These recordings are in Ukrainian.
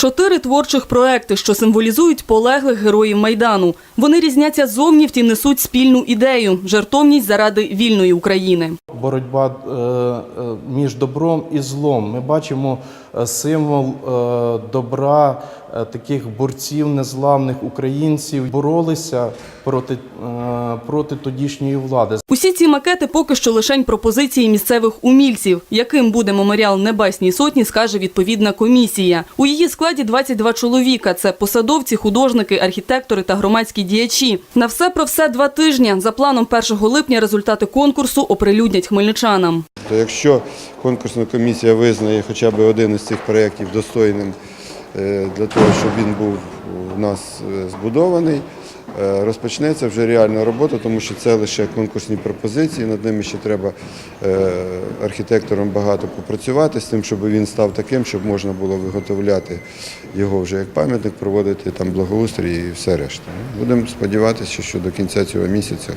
Чотири творчих проекти, що символізують полеглих героїв майдану. Вони різняться зовні, втім несуть спільну ідею жертовність заради вільної України. Боротьба е, е, між добром і злом. Ми бачимо е, символ добра таких борців незламних українців боролися проти, проти тодішньої влади. Усі ці макети поки що лишень пропозиції місцевих умільців. Яким буде меморіал Небесній Сотні, скаже відповідна комісія. У її складі 22 чоловіка. Це посадовці, художники, архітектори та громадські діячі. На все про все два тижні. За планом 1 липня результати конкурсу оприлюднять хмельничанам. То якщо конкурсна комісія визнає хоча б один із цих проєктів достойним е, для того, щоб він був у нас е, збудований, е, розпочнеться вже реальна робота, тому що це лише конкурсні пропозиції, над ними ще треба архітекторам багато попрацювати з тим, щоб він став таким, щоб можна було виготовляти його вже як пам'ятник, проводити там благоустрій і все решта. Будемо сподіватися, що до кінця цього місяця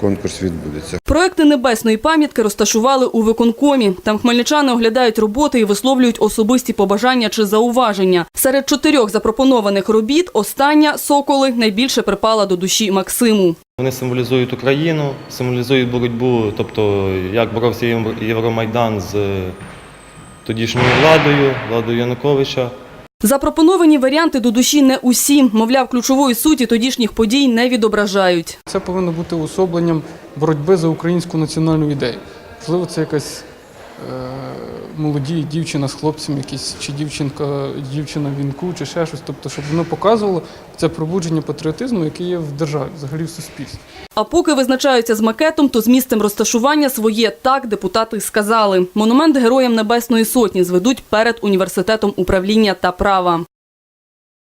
конкурс відбудеться. Проекти небесної пам'ятки розташували у виконкомі. Там хмельничани оглядають роботи і висловлюють особисті побажання чи зауваження. Серед чотирьох запропонованих робіт остання соколи найбільше припала до душі Максиму. Вони символізують Україну, символізують боротьбу, тобто як боровся Євро- Євромайдан з е, тодішньою владою, владою Януковича. Запропоновані варіанти до душі не усі. Мовляв, ключової суті тодішніх подій не відображають. Це повинно бути особленням боротьби за українську національну ідею. Можливо, це якась молоді дівчина з хлопцем, якісь, чи дівчинка, дівчина в вінку, чи ще щось. Тобто, щоб воно показувало це пробудження патріотизму, яке є в державі, взагалі в суспільстві. А поки визначаються з макетом, то з місцем розташування своє так депутати сказали. Монумент героям Небесної Сотні зведуть перед університетом управління та права.